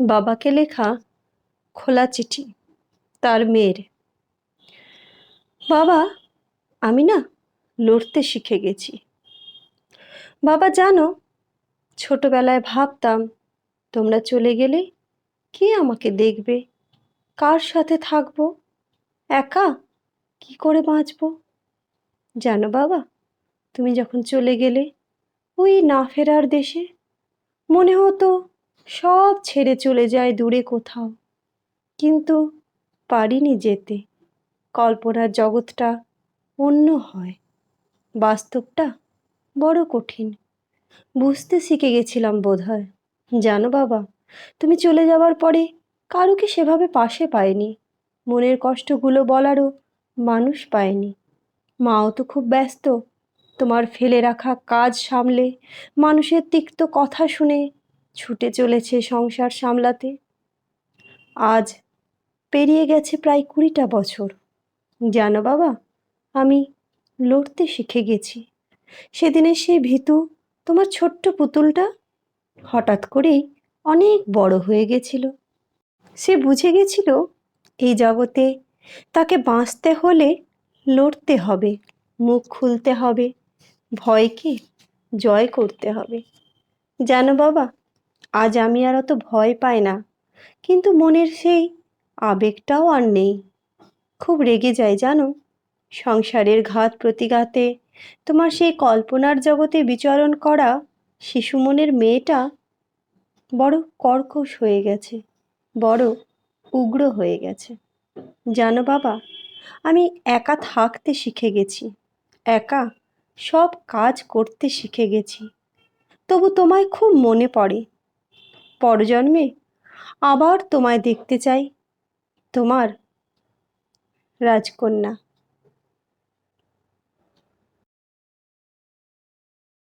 বাবাকে লেখা খোলা চিঠি তার মেয়ের। বাবা, আমি না লড়তে শিখে গেছি। বাবা, জানো, ছোটবেলায় ভাবতাম, তোমরা চলে গেলে কে আমাকে দেখবে? কার সাথে থাকব? একা কি করে বাঁচবো? জানো বাবা, তুমি যখন চলে গেলে ওই না ফেরার দেশে মনে হতো সব ছেড়ে চলে যায় দূরে কোথাও। কিন্তু পারিনি যেতে। কল্পনার জগৎটা অন্য হয়। বাস্তবটা বড় কঠিন। বুঝতে শিখে গেছিলাম বোধহয়। জানো বাবা, তুমি চলে যাওয়ার পরে কারোকে সেভাবে পাশে পায়নি। মনের কষ্টগুলো বলারও মানুষ পায়নি। মাও তো খুব ব্যস্ত। তোমার ফেলে রাখা কাজ সামলে মানুষের তিক্ত কথা শুনে ছুটে চলেছে সংসার সামলাতে। আজ পেরিয়ে গেছে প্রায় কুড়িটা বছর। জানো বাবা, আমি লড়তে শিখে গেছি। সেদিনের সেই ভীতু, তোমার ছোট্ট পুতুলটা হঠাৎ করেই অনেক বড় হয়ে গেছিল। সে বুঝে গেছিল, এই জগতে তাকে বাঁচতে হলে লড়তে হবে, মুখ খুলতে হবে, ভয়কে জয় করতে হবে। জানো বাবা আজ আমি আর অত ভয় পাই না। কিন্তু মনের সেই আবেগটাও আর নেই। খুব রেগে যায় জানো? সংসারের ঘাত প্রতিঘাতে তোমার সেই কল্পনার জগতে বিচরণ করা শিশু মনের মেয়েটা বড় কর্কশ হয়ে গেছে, বড় উগ্র হয়ে গেছে। জানো বাবা, আমি একা থাকতে শিখে গেছি, একা সব কাজ করতে শিখে গেছি। তবু তোমায় খুব মনে পড়ে পরজন্মে আবার তোমায় দেখতে চাই তোমার রাজকন্যা।